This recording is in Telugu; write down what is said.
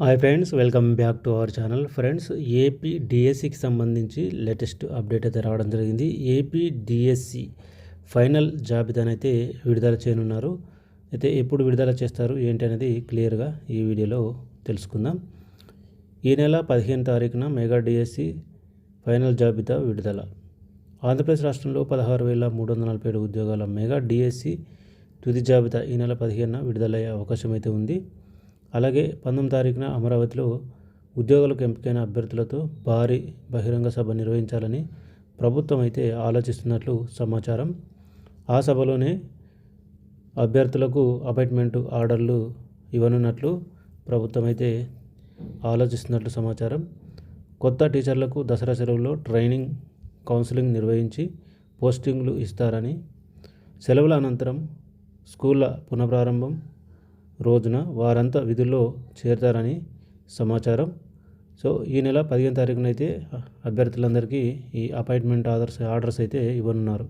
Hi friends welcome back to our channel friends AP డిఎస్సికి సంబంధించి లేటెస్ట్ అప్డేట్ అయితే రావడం జరిగింది. ఏపీ డిఎస్సి ఫైనల్ జాబితానైతే విడుదల చేయనున్నారు. అయితే ఎప్పుడు విడుదల చేస్తారు ఏంటి అనేది క్లియర్గా ఈ వీడియోలో తెలుసుకుందాం. ఈ నెల పదిహేను తారీఖున మెగా డిఎస్సి ఫైనల్ జాబితా విడుదల. ఆంధ్రప్రదేశ్ రాష్ట్రంలో పదహారు వేల మూడు వందల నలభై ఏడు ఉద్యోగాల మెగా డిఎస్సి తుది జాబితా ఈ నెల పదిహేనున విడుదలయ్యే అవకాశం అయితే ఉంది. అలాగే పంతొమ్మిది తారీఖున అమరావతిలో ఉద్యోగులకు ఎంపికైన అభ్యర్థులతో భారీ బహిరంగ సభ నిర్వహించాలని ప్రభుత్వం అయితే ఆలోచిస్తున్నట్లు సమాచారం. ఆ సభలోనే అభ్యర్థులకు అపాయింట్మెంట్ ఆర్డర్లు ఇవ్వనున్నట్లు ప్రభుత్వం అయితే ఆలోచిస్తున్నట్లు సమాచారం. కొత్త టీచర్లకు దసరా సెలవులో ట్రైనింగ్ కౌన్సిలింగ్ నిర్వహించి పోస్టింగ్లు ఇస్తారని. సెలవుల అనంతరం స్కూళ్ళ పునఃప్రారంభం రోజున వారంతా విధుల్లో చేరతారని సమాచారం. సో ఈ నెల పదిహేను తారీఖున అయితే అభ్యర్థులందరికీ ఈ అపాయింట్మెంట్ ఆర్డర్స్ ఆర్డర్స్ అయితే ఇవ్వనున్నారు.